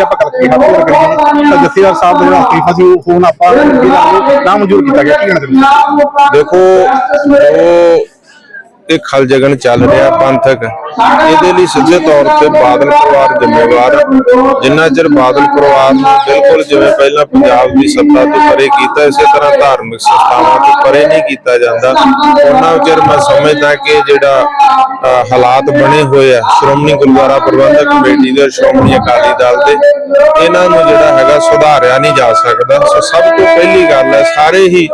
ਜੇ ਆਪਾਂ ਗੱਲ ਕਰੀਏ ਹੱਥ ਕਰੀਏ। ਤਾਂ ਜਥੇਦਾਰ ਸਾਹਿਬ ਦਾ ਜਿਹੜਾ ਅਸਤੀਫਾ ਸੀ ਉਹ ਫੋਨ ਆਪਾਂ ਜਿਹੜਾ ਨਾ ਮਨਜ਼ੂਰ ਕੀਤਾ ਗਿਆ, ਕੀ ਕਹਿਣਾ ਚਾਹੁੰਦੇ ਦੇਖੋ ਜੋ ਇਹ ਚੱਲ ਰਿਹਾ ਪੰਥਕ। ਇਹਦੇ ਲਈ ਸਿੱਧੇ ਤੌਰ ਤੇ ਬਾਦਲ ਪਰਿਵਾਰ ਜ਼ਿੰਮੇਵਾਰ। ਜਿੰਨਾ ਚਿਰ ਬਾਦਲ ਪਰਿਵਾਰ ਨੂੰ ਬਿਲਕੁਲ ਜਿਵੇਂ ਪਹਿਲਾਂ ਪੰਜਾਬ ਦੀ ਸੱਤਾ ਤੋਂ ਪਰੇ ਕੀਤਾ, ਇਸੇ ਤਰ੍ਹਾਂ ਧਾਰਮਿਕ ਸੰਸਥਾਵਾਂ ਤੋਂ ਪਰੇ ਨਹੀਂ ਕੀਤਾ ਜਾਂਦਾ। ਉਹਨਾਂ ਚਿਰ ਮੈਂ ਸਮਝਦਾ ਕਿ ਜਿਹੜਾ ਹਾਲਾਤ ਬਣੇ ਹੋਏ ਆ, ਸ਼੍ਰੋਮਣੀ ਗੁਰਦੁਆਰਾ ਪ੍ਰਬੰਧਕ ਕਮੇਟੀ ਦੇ ਸ਼੍ਰੋਮਣੀ ਅਕਾਲੀ ਦਲ ਦੇ, ਇਹਨਾਂ ਨੂੰ ਜਿਹੜਾ ਹੈਗਾ ਸੁਧਾਰਿਆ ਨਹੀਂ ਜਾ ਸਕਦਾ। ਸੋ ਸਭ ਤੋਂ ਪਹਿਲੀ ਗੱਲ ਹੈ, ਸਾਰੇ ਹੀ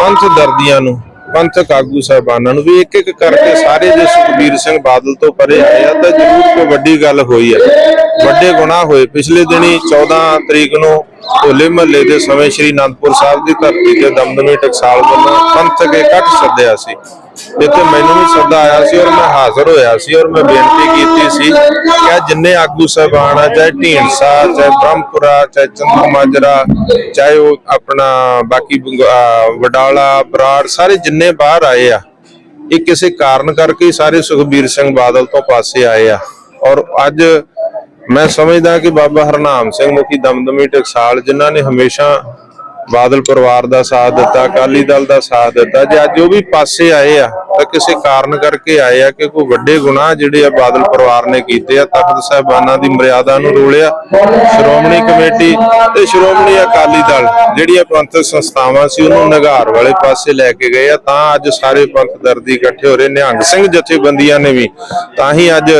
ਪੰਥ ਦਰਦੀਆਂ ਨੂੰ ਪੰਥਕ ਆਗੂ ਸਾਹਿਬਾਨਾਂ ਨੂੰ ਵੀ ਇੱਕ ਇੱਕ ਕਰਕੇ ਸਾਰੇ ਜੇ ਸੁਖਬੀਰ ਸਿੰਘ ਬਾਦਲ ਤੋਂ ਪਰੇ ਆਏ ਆ, ਤਾਂ ਜ਼ਰੂਰ ਕੋਈ ਵੱਡੀ ਗੱਲ ਹੋਈ ਹੈ। ਵੱਡੇ ਗੁਨਾਹ ਹੋਏ। ਪਿਛਲੇ ਦਿਨੀ 14 ਤਰੀਕ ਨੂੰ ਹੋਲੇ ਮਹੱਲੇ ਦੇ ਸਮੇਂ ਸ੍ਰੀ ਅਨੰਦਪੁਰ ਸਾਹਿਬ ਦੀ ਧਰਤੀ ਤੇ ਦਮਦਮੀ ਟਕਸਾਲ ਵੱਲੋਂ ਪੰਥਕ ਇਕੱਠ ਸੱਦਿਆ ਸੀ। ਜਿੱਥੇ ਮੈਨੂੰ ਵੀ ਸੱਦਾ ਆਇਆ ਸੀ ਔਰ ਮੈਂ ਹਾਜ਼ਰ ਹੋਇਆ ਸੀ ਔਰ ਮੈਂ ਬੇਨਤੀ ਕੀਤੀ ਸੀ ਕਿ ਜਿੰਨੇ ਆਗੂ ਸਾਹਿਬਾਨ ਆ, ਚਾਹੇ ਢੀਂਡਸਾ, ਚਾਹੇ ਬ੍ਰਹਮਪੁਰਾ, ਚਾਹੇ ਚੰਦੂ ਚਾਹੇ ਉਹ ਆਪਣਾ ਬਾਕੀ ਵਡਾਲਾ, ਬਰਾੜ, ਸਾਰੇ ਜਿੰਨੇ ਬਾਹਰ ਆਏ ਆ, ਇਹ ਕਿਸੇ ਕਾਰਨ ਕਰਕੇ ਸਾਰੇ ਸੁਖਬੀਰ ਸਿੰਘ ਬਾਦਲ ਤੋਂ ਪਾਸੇ ਆਏ ਆ। ਔਰ ਅੱਜ ਮੈਂ ਸਮਝਦਾ ਕਿ ਬਾਬਾ ਹਰਨਾਮ ਸਿੰਘ ਮੁਖੀ ਦਮਦਮੀ ਟਕਸਾਲ, ਜਿਨ੍ਹਾਂ ਨੇ ਹਮੇਸ਼ਾ ਬਾਦਲ ਪਰਿਵਾਰ ਦਾ ਸਾਥ ਦਿੱਤਾ, ਅਕਾਲੀ ਦਲ ਦਾ ਸਾਥ ਦਿੱਤਾ, ਜੇ ਅੱਜ ਉਹ ਵੀ ਪਾਸੇ ਆਏ ਆ, ਤਾਂ ਕਿਸੇ ਕਾਰਨ ਕਰਕੇ ਆਏ ਆ ਕਿ ਕੋਈ ਵੱਡੇ ਗੁਨਾਹ ਜਿਹੜੇ ਆ ਬਾਦਲ ਪਰਿਵਾਰ ਨੇ ਕੀਤੇ ਆ, ਤਖਤ ਸਾਹਿਬਾਨਾਂ ਦੀ ਮਰਿਆਦਾ ਨੂੰ ਰੋਲਿਆ, ਸ਼੍ਰੋਮਣੀ ਕਮੇਟੀ ਤੇ ਸ਼੍ਰੋਮਣੀ ਅਕਾਲੀ ਦਲ, ਜਿਹੜੀਆਂ ਪੰਥਕ ਸੰਸਥਾਵਾਂ ਸੀ, ਉਹਨੂੰ ਨਿਗਾਰ ਵਾਲੇ ਪਾਸੇ ਲੈ ਕੇ ਗਏ ਆ, ਤਾਂ ਅੱਜ ਸਾਰੇ ਪੰਥ ਦਰਦੀ ਇਕੱਠੇ ਹੋ ਰਹੇ, ਨਿਹੰਗ ਸਿੰਘ ਜਥੇਬੰਦੀਆਂ ਨੇ ਵੀ, ਤਾਂ ਹੀ ਅੱਜ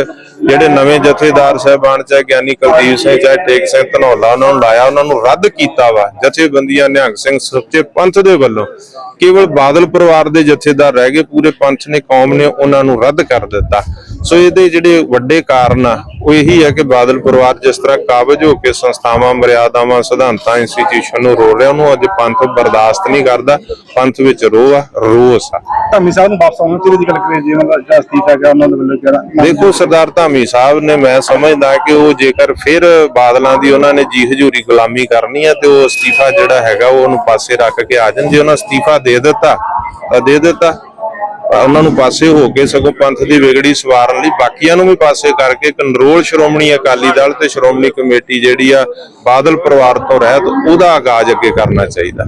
ਜਿਹੜੇ ਨਵੇਂ ਜਥੇਦਾਰ ਸਾਹਿਬਾਨ ਚਾਹੇ ਗਿਆਨੀ ਕੁਲਦੀਪ ਸਿੰਘ, ਚਾਹੇ ਟੇਕ ਸਿੰਘ ਧਨੌਲਾ, ਉਹਨਾਂ ਨੂੰ ਲਾਇਆ, ਉਹਨਾਂ ਨੂੰ ਰੱਦ ਕੀਤਾ ਵਾ ਜਥੇਬੰਦੀਆਂ ਨਿਹੰਗ ਸਿੰਘ ਸੱਚੇ ਪੰਥ ਦੇ ਵੱਲੋਂ। ਕੇਵਲ ਬਾਦਲ ਪਰਿਵਾਰ ਦੇ ਜਥੇਦਾਰ ਰਹਿ ਗਏ, ਪੂਰੇ ਪੰਥ ਨੇ, ਕੌਮ ਨੇ ਉਹਨਾਂ ਨੂੰ ਰੱਦ ਕਰ ਦਿੱਤਾ। ਸੋ ਇਹਦੇ ਜਿਹੜੇ ਵੱਡੇ ਕਾਰਨ ਆ ਉਹ ਇਹੀ ਹੈ ਕਿ ਬਾਦਲ ਪਰਿਵਾਰ ਜਿਸ ਤਰ੍ਹਾਂ ਕਾਬਜ ਹੋ ਕੇ ਸੰਸਥਾਵਾਂ ਮਰਿਆਦਾਵਾਂ ਸਿਧਾਂਤਾਂ ਇੰਸਟੀਟਿਊਸ਼ਨ ਨੂੰ ਰੋਲ ਰਿਹਾ ਉਹਨੂੰ ਅੱਜ ਪੰਥ ਬਰਦਾਸ਼ਤ ਨਹੀਂ ਕਰਦਾ ਪੰਥ ਵਿੱਚ ਰੋਹ ਆ ਰੋਸ ਆ। ਧਾਮੀ ਸਾਹਿਬ ਨੂੰ ਵਾਪਸ ਆਉਣ ਤੇ ਦੀ ਗੱਲ ਕਰੀਏ ਜੀ ਉਹਨਾਂ ਦਾ ਜਿਹੜਾ ਅਸਤੀਫਾ ਗਿਆ ਉਹਨਾਂ ਦੇ ਵੱਲੋਂ ਜਿਹੜਾ ਦੇਖੋ ਸਰਦਾਰ ਧਾਮੀ ਸਾਹਿਬ ਨੇ ਮੈਂ ਸਮਝਦਾ ਕਿ ਉਹ ਜੇਕਰ ਫਿਰ ਬਾਦਲਾਂ ਦੀ ਉਹਨਾਂ ਨੇ ਜੀ ਹਜੂਰੀ ਗੁਲਾਮੀ ਕਰਨੀ ਹੈ ਤੇ ਉਹ ਅਸਤੀਫਾ ਜਿਹੜਾ ਹੈਗਾ ਉਹ ਉਹਨੂੰ ਪਾਸੇ ਰੱਖ ਕੇ ਆ ਜਾਣ। ਜੇ ਉਹਨਾਂ ਅਸਤੀਫਾ ਦੇ ਦਿੱਤਾ ਤਾਂ ਦੇ ਦਿੱਤਾ। ਉਹਨਾਂ ਨੂੰ ਪਾਸੇ ਹੋ ਕੇ ਸਗੋਂ ਪੰਥ ਦੀ ਵਿਗੜੀ ਸਵਾਰਨ ਲਈ ਬਾਕੀਆਂ ਨੂੰ ਵੀ ਪਾਸੇ ਕਰਕੇ ਕੰਟਰੋਲ ਸ਼੍ਰੋਮਣੀ ਅਕਾਲੀ ਦਲ ਤੇ ਸ਼੍ਰੋਮਣੀ ਕਮੇਟੀ ਜਿਹੜੀ ਆ ਬਾਦਲ ਪਰਿਵਾਰ ਤੋਂ ਰਹਿਤ, ਉਹਦਾ ਆਗਾਜ਼ ਅੱਗੇ ਕਰਨਾ ਚਾਹੀਦਾ।